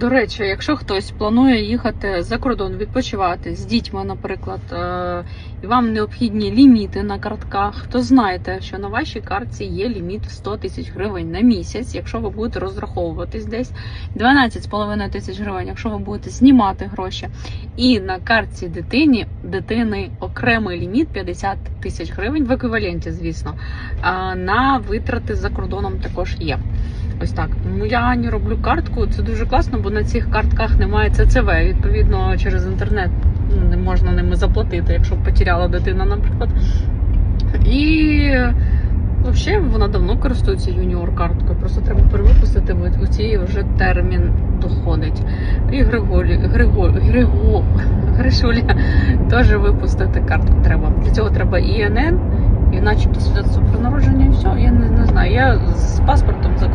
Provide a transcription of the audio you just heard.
До речі, якщо хтось планує їхати за кордон відпочивати з дітьми, наприклад, е, і вам необхідні ліміти на картках, то знайте, що на вашій картці є ліміт в 100 тисяч гривень на місяць, якщо ви будете розраховуватись десь 12,5 тисяч гривень, якщо ви будете знімати гроші. І на картці дитині дитини окремий ліміт 50 тисяч гривень в еквіваленті, звісно. На витрати за кордоном також є. Ось так. Ну я Ані роблю картку. Це дуже класно, бо на цих картках немає ЦЦВ. Відповідно, через інтернет не можна ними заплатити, якщо потеряла дитина, наприклад. І взагалі вона давно користується юніор карткою. Просто треба перевипустити, бо у цій вже термін доходить. І Григорі, Григо, Григо, Гришуля теж випустити картку треба. Для цього треба ІНН і начебто свідоцтво про народження, і все. Я не, не знаю. Я з паспортом закордонним